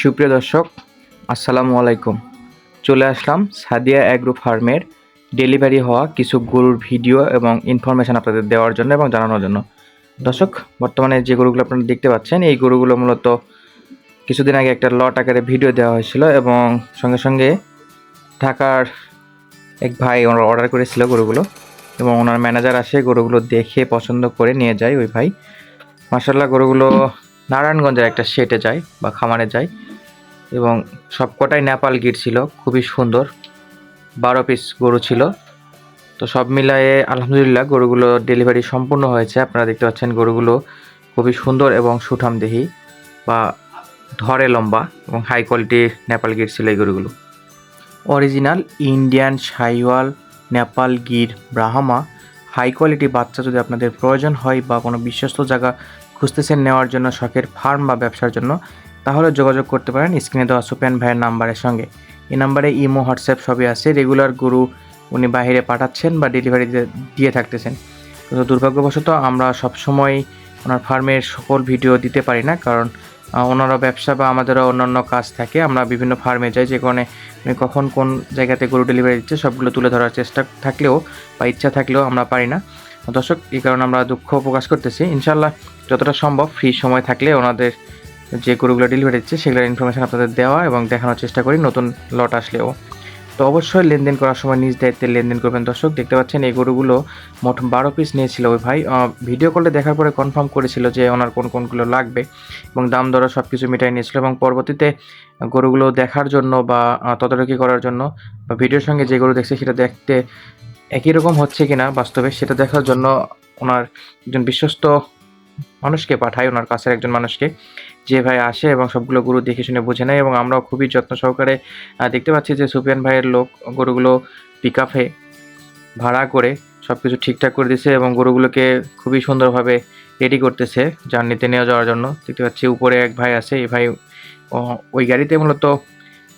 সুপ্রিয় দর্শক, আসসালামু আলাইকুম। চলে আসলাম সাদিয়া অ্যাগ্রো ফার্মের ডেলিভারি হওয়া কিছু গরুর ভিডিও এবং ইনফরমেশান আপনাদের দেওয়ার জন্য এবং জানানোর জন্য। দর্শক, বর্তমানে যে গরুগুলো আপনারা দেখতে পাচ্ছেন, এই গরুগুলো মূলত কিছুদিন আগে একটা লট আকারে ভিডিও দেওয়া হয়েছিল এবং সঙ্গে সঙ্গে ঢাকার এক ভাই ওনারা অর্ডার করেছিল গরুগুলো এবং ওনার ম্যানেজার আসে গরুগুলো দেখে পছন্দ করে নিয়ে যায় ওই ভাই। মার্শাল্লাহ গরুগুলো নারায়ণগঞ্জের একটা শেটে যায় বা খামারে যায়। এবং সবকটাই নেপাল গির ছিল, খুবই সুন্দর। বারো পিস গরু ছিল। তো সব মিলায়ে আলহামদুলিল্লাহ গরুগুলো ডেলিভারি সম্পূর্ণ হয়েছে। আপনারা দেখতে পাচ্ছেন গরুগুলো খুবই সুন্দর এবং সুঠামদেহী বা ধরে লম্বা এবং হাই কোয়ালিটির নেপাল গির ছিল এই গরুগুলো। Original Indian Sahiwal Nepal Gir Brahma high quality বাচ্চা যদি আপনাদের প্রয়োজন হয় বা কোনো বিশ্বস্ত জায়গা খুঁজতেছেন নেওয়ার জন্য, শখের ফার্ম বা ব্যবসার জন্য তাহলে যোগাযোগ করতে পারেন স্ক্রিনে দেওয়া সুপেন ভাইয়ের নাম্বারের সঙ্গে। এই নাম্বারে ইমো, হোয়াটসঅ্যাপ সবই আছে। রেগুলার গরু উনি বাইরে পাঠাচ্ছেন বা ডেলিভারি দিয়ে থাকতেছেন। কিন্তু দুর্ভাগ্যবশত আমরা সবসময় ওনার ফার্মের সকল ভিডিও দিতে পারি না, কারণ ওনারও ব্যবসা বা আমাদেরও অন্যান্য কাজ থাকে। আমরা বিভিন্ন ফার্মে যাই, যে কারণে উনি কখন কোন জায়গাতে গরু ডেলিভারি দিচ্ছে, সবগুলো তুলে ধরার চেষ্টা থাকলেও বা ইচ্ছা থাকলেও আমরা পারি না। দর্শক, এই কারণে আমরা দুঃখ প্রকাশ করতেছি। ইনশাল্লাহ যতটা সম্ভব ফ্রি সময় থাকলে ওনাদের যে গরুগুলো ডেলিভারি দিচ্ছে, সেগুলোর ইনফরমেশন আপনাদের দেওয়া এবং দেখানোর চেষ্টা করি, নতুন লট আসলেও। তো অবশ্যই লেনদেন করার সময় নিজ দায়িত্বে লেনদেন করবেন। দর্শক, দেখতে পাচ্ছেন এই গরুগুলো মোট বারো পিস নিয়েছিল ওই ভাই। ভিডিও কলে দেখার পরে কনফার্ম করেছিল যে ওনার কোন কোনগুলো লাগবে এবং দাম দরও সব কিছু মিটাই নিয়েছিল এবং পরবর্তীতে গরুগুলো দেখার জন্য বা তদারকি করার জন্য বা ভিডিওর সঙ্গে যে গরু দেখছে সেটা দেখতে একই রকম হচ্ছে কিনা বাস্তবে, সেটা দেখার জন্য ওনার একজন বিশ্বস্ত মানুষকে পাঠায়, ওনার কাছের একজন মানুষকে। যে ভাই আসে এবং সবগুলো গরু দেখে শুনে বুঝে নেয় এবং আমরাও খুবই যত্ন সহকারে দেখতে পাচ্ছি যে সুফিয়ান ভাইয়ের লোক গরুগুলো পিক আপে ভাড়া করে সব কিছু ঠিকঠাক করে দিছে এবং গরুগুলোকে খুবই সুন্দরভাবে রেডি করতেছে জার্নিতে নিয়ে যাওয়ার জন্য। দেখতে পাচ্ছি উপরে এক ভাই আছে, এই ভাই ওই গাড়িতে মূলত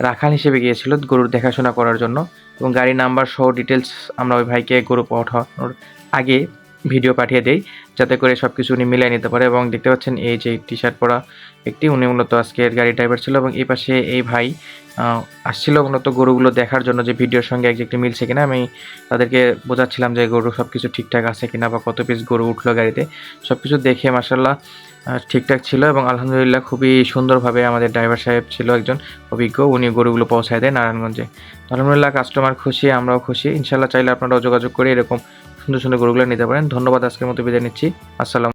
রাখাল হিসেবে গিয়েছিল গরুর দেখাশোনা করার জন্য এবং গাড়ি নাম্বার সহ ডিটেলস আমরা ওই ভাইকে গরু পাঠানোর আগে ভিডিও পাঠিয়ে দেই, যাতে করে সব কিছু উনি মিলিয়ে নিতে পারে। এবং দেখতে পাচ্ছেন, এই যে টি শার্ট পরা একটি, উনি মূলত আজকের গাড়ি ড্রাইভার ছিল এবং এই পাশে এই ভাই আসছিল মূলত গরুগুলো দেখার জন্য যে ভিডিওর সঙ্গে একজাক্টলি মিলছে কিনা। আমি তাদেরকে বোঝাচ্ছিলাম যে গরু সব কিছু ঠিকঠাক আছে কিনা বা কত পিস গরু উঠল গাড়িতে। সব কিছু দেখে মাসাল্লাহ ঠিকঠাক ছিল এবং আলহামদুলিল্লাহ খুবই সুন্দরভাবে আমাদের ড্রাইভার সাহেব ছিল একজন অভিজ্ঞ, উনি গরুগুলো পৌঁছায় দেয় নারায়ণগঞ্জে। আলহামদুলিল্লাহ কাস্টমার খুশি, আমরাও খুশি। ইনশাল্লাহ চাইলে আপনারাও যোগাযোগ করে এরকম সুন্দর সুন্দর গরুগুলো নিতে পারেন। ধন্যবাদ আজকের মতো বিদায় নিচ্ছি। আসসালাম